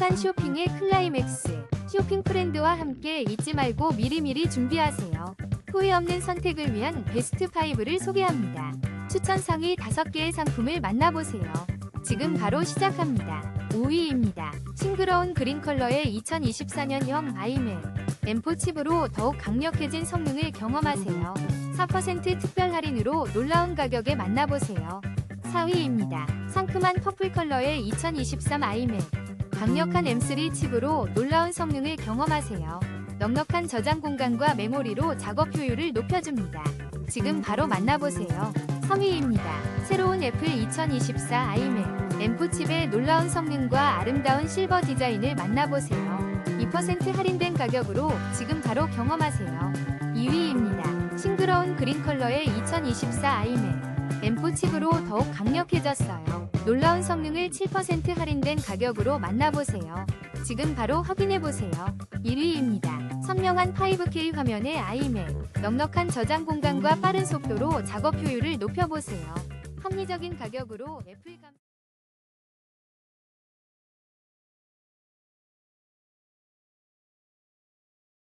행복한 쇼핑의 클라이맥스. 쇼핑 프렌드와 함께 잊지 말고 미리미리 준비하세요. 후회 없는 선택을 위한 베스트 5를 소개합니다. 추천 상위 5개의 상품을 만나보세요. 지금 바로 시작합니다. 5위입니다. 싱그러운 그린 컬러의 2024년형 아이맥. M4 칩으로 더욱 강력해진 성능을 경험하세요. 4% 특별 할인으로 놀라운 가격에 만나보세요. 4위입니다. 상큼한 퍼플 컬러의 2023 아이맥. 강력한 M3 칩으로 놀라운 성능을 경험하세요. 넉넉한 저장 공간과 메모리로 작업 효율을 높여줍니다. 지금 바로 만나보세요. 3위입니다. 새로운 애플 2024 아이맥. M4 칩의 놀라운 성능과 아름다운 실버 디자인을 만나보세요. 2% 할인된 가격으로 지금 바로 경험하세요. 2위입니다. 싱그러운 그린 컬러의 2024 아이맥. M4 칩으로 더욱 강력해졌어요. 놀라운 성능을 7% 할인된 가격으로 만나보세요. 지금 바로 확인해보세요. 1위입니다. 선명한 5K 화면의 아이맥. 넉넉한 저장 공간과 빠른 속도로 작업 효율을 높여보세요. 합리적인 가격으로 애플 감...